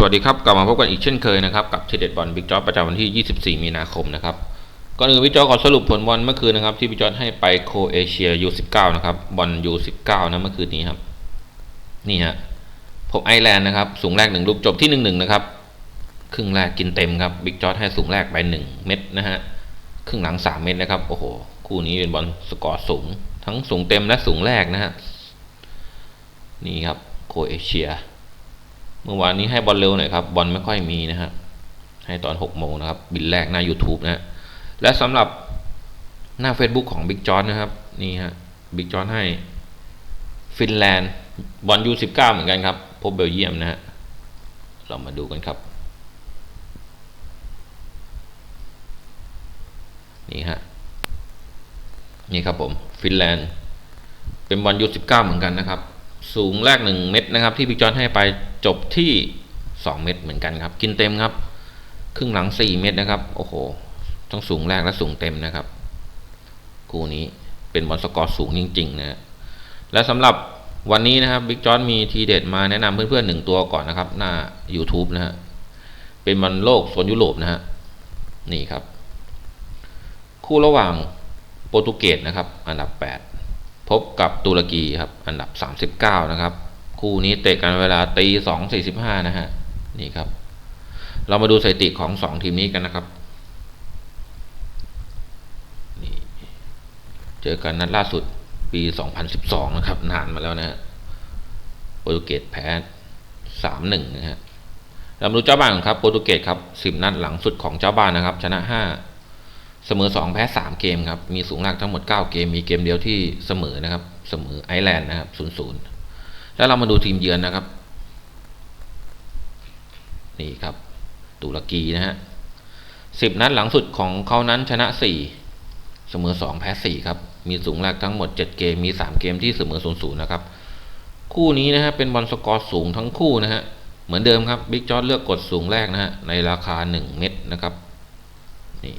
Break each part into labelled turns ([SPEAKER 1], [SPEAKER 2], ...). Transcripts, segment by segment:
[SPEAKER 1] สวัสดีครับ กลับมาพบกันอีกเช่นเคยนะครับ กับเทเด็ดบอลบิ๊กจ็อประจำวันที่ 24 มีนาคมนะครับ ก่อนอื่นบิ๊กจอขอสรุปผลบอลเมื่อคืนนะครับ ที่บิ๊กจอให้ไปโคเอเชีย U19 นะครับบอล U19 นะเมื่อคืนนี้ครับนี่ฮะพบไอร์แลนด์นะครับ สูงแรกหนึ่งลูกจบที่หนึ่งหนึ่งนะครับ ครึ่งแรกกินเต็มครับบิ๊กจ็อให้สูงแรกไปหนึ่งเม็ดนะฮะครึ่งหลังสามเม็ดนะครับโอ้โหคู่นี้เป็นบอลสกอร์สูง ทั้งสูงเต็มและสูงแรกนะฮะนี่ครับโคเอเชีย มื่อวานนี้ให้บอลเร็วหน่อยครับ บอลไม่ค่อยมีนะฮะ ให้ตอน6โมงนะครับ บินแรกหน้า YouTube นะฮะและสำหรับหน้า Facebook ของ Big j o h n นะครับ นี่ฮะ Big j o h n ให้ฟินแลนด์บอลยู19เหมือนกันครับ พบเบลเยียมนะฮะ เรามาดูกันครับ นี่ฮะ นี่ครับผม ฟินแลนด์ เป็นบอลยู19เหมือนกันนะครับ สูงแรก 1 เม็ดนะครับ ที่พี่จอนให้ไป จบที่ 2 เม็ดเหมือนกันครับ กินเต็มครับ ครึ่งหลัง 4 เม็ดนะครับ โอ้โหทั้งสูงแรกและสูงเต็มนะครับ คู่นี้เป็นบอลสกอร์สูงจริง ๆ นะ และสำหรับวันนี้นะครับบิ๊กจอนมีทีเด็ดมาแนะนำเพื่อนๆหนึ่งตัวก่อนนะครับ หน้า YouTube นะฮะเป็นบอลโลกโซนยุโรปนะฮะนี่ครับ คู่ระหว่างโปรตุเกสนะครับ อันดับ 8 พบกับตุรกีครับ อันดับ 39 นะครับ คู่นี้เตะกันเวลาตี2.45นะฮะ นี่ครับ เรามาดูสถิติของ2ทีมนี้กันนะครับนี่เจอกันนัดล่าสุดปี 2012 นะครับ นานมาแล้วนะฮะโปรตุเกสแพ้ 3-1 นะฮะเรามาดูเจ้าบ้านครับโปรตุเกสครับ 10 นัดหลังสุดของเจ้าบ้านนะครับ ชนะ 5 เสมอ 2 แพ้ 3 เกมครับ มีสูงนักทั้งหมด 9 เกม มีเกมเดียวที่เสมอนะครับ เสมอไอร์แลนด์นะครับ 0-0 แล้วเรามาดูทีมเยือนนะครับ นี่ครับ ตุรกีนะฮะสิบนัดหลังสุดของเขานั้นชนะสี่เสมอสองแพ้สี่ครับ มีสูงแรกทั้งหมดเจ็ดเกม มีสามเกมที่เสมอศูนย์ศูนย์นะครับ คู่นี้นะฮะเป็นบอลสกอร์สูงทั้งคู่นะฮะ เหมือนเดิมครับบิ๊กจอร์เลือกกดสูงแรกนะฮะในราคาหนึ่งเม็ดนะครับ นี่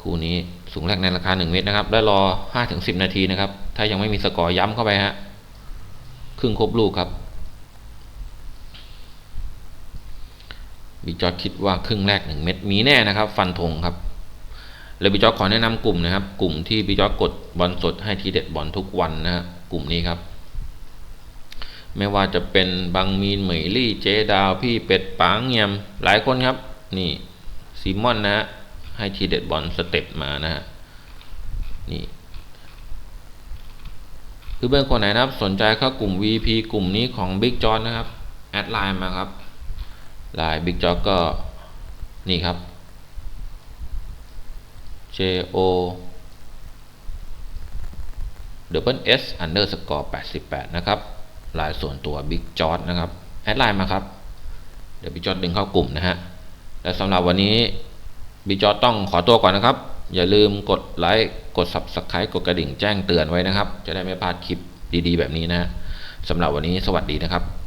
[SPEAKER 1] คู่นี้สูงแรกในราคาหนึ่งเม็ดนะครับ แล้วรอห้าถึงสิบนาทีนะครับ ถ้ายังไม่มีสกอร์ย้ำเข้าไปฮะ ครึ่งครบลูกครับบิจอดคิดว่าครึ่งแรกหนึ่งเม็ดมีแน่นะครับ ฟันธงครับเลยบิจอดขอแนะนำกลุ่มนะครับ กลุ่มที่บิจอดกดบอลสดให้ทีเด็ดบอลทุกวันนะฮะกลุ่มนี้ครับ ไม่ว่าจะเป็นบางมีนเหมยลี่เจดาว พี่เป็ดปางเงียมหลายคนครับ นี่ซีมอนนะฮะให้ทีเด็ดบอลสเต็ปมานะฮะนี่ คือเพื่อนคนไหนนะครับสนใจเข้ากลุ่ม VP กลุ่มนี้ของ Big John นะครับ แอดไลน์มาครับไลายบิ๊กจ็อกก็นี่ครับ J O double S underscore 88 นะครับลายส่วนตัวบิ๊กจอ r นะครับ แอดไลน์มาครับ เดี๋ยวบิ๊กจอ r ดึงเข้ากลุ่มนะฮะและสำหรับวันนี้บิ๊กจอ r ต้องขอตัวก่อนนะครับ อย่าลืมกดไลค์กด Subscribe กดกระดิ่งแจ้งเตือนไว้นะครับ จะได้ไม่พลาดคลิปดีๆ แบบนี้นะสำหรับวันนี้สวัสดีนะครับ